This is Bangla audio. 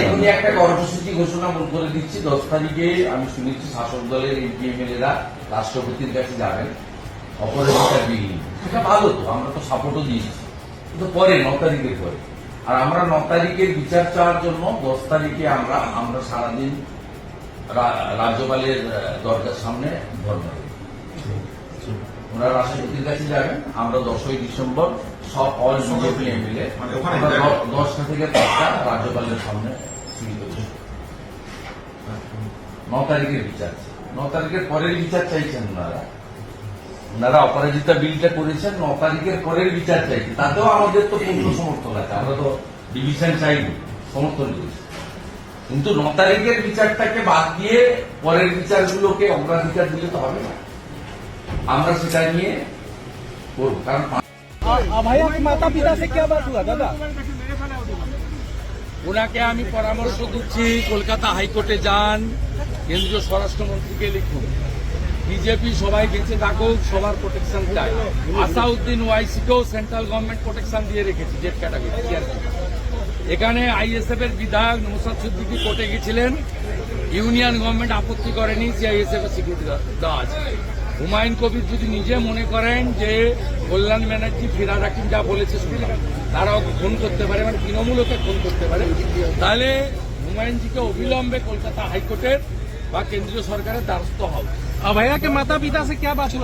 এখনই একটা কর্মসূচি ঘোষণা করে দিচ্ছি। দশ তারিখে আমি শুনেছি শাসক দলের এমপি রাষ্ট্রপতির কাছে যাবেন। অপরাজিতা বিল সেটা ভালো তো, আমরা তো সাপোর্টও দিয়েছি। কিন্তু পরে, ন তারিখের পরে। আর আমরা ন তারিখের বিচার চাওয়ার জন্য দশ তারিখে আমরা আমরা সারাদিন রাজ্যপালের দরজার সামনে দেব। ওনারা রাষ্ট্রপতির কাছে যাবেন আমরা দশই ডিসেম্বর সব অল বিজেপি এমএলএ দশটা থেকে পাঁচটা রাজ্যপালের সামনে। ন তারিখের বিচার। ন তারিখের পরের বিচার চাইছেন ওনারা। ওনারা অপরাজিতা বিলটা করেছেন ন তারিখের পরের বিচার চাইছেন তাতেও আমাদের তো পূর্ণ সমর্থন আছে। আমরা তো ডিভিশন চাইনি সমর্থন করেছি। কিন্তু ন তারিখের বিচারটাকে বাদ দিয়ে পরের বিচারগুলোকে অগ্রাধিকার দিলে তো হবে না। আমরা সেটা নিয়ে করব কারণ ভাইয়া মাতা পিতা সে কে দাদা? ওনাকে আমি পরামর্শ দিচ্ছি কলকাতা হাইকোর্টে যান কেন্দ্রীয় স্বরাষ্ট্রমন্ত্রীকে লিখুন। বিজেপি সবাই বেঁচে থাকুক সবার প্রোটেকশন চাই। আসাউদ্দিন ওয়াইসিকেও সেন্ট্রাল গভর্নমেন্ট প্রোটেকশন দিয়ে রেখেছি ডেট ক্যাটাগরি এখানে আইএসএফ এর বিধায়ক নুসাদ সুদ্দিকি কোর্টে গেছিলেন। ইউনিয়ন গভর্নমেন্ট আপত্তি করেনি সিআইএসএফ এর সিকিউরিটি দেওয়া আছে। হুমায়ুন কবির যদি নিজে মনে করেন যে কল্যাণ ব্যানার্জি ফিরা হাকিম যা বলেছে তারাও খুন করতে পারে মানে তৃণমূলকে খুন করতে পারে। তাহলে হুমায়ুনজিকে অবিলম্বে কলকাতা হাইকোর্টের বা কেন্দ্রীয় সরকারের দ্বারস্থ হবে ভাইয়াকে মাতা পিতা সে কে বাঁচল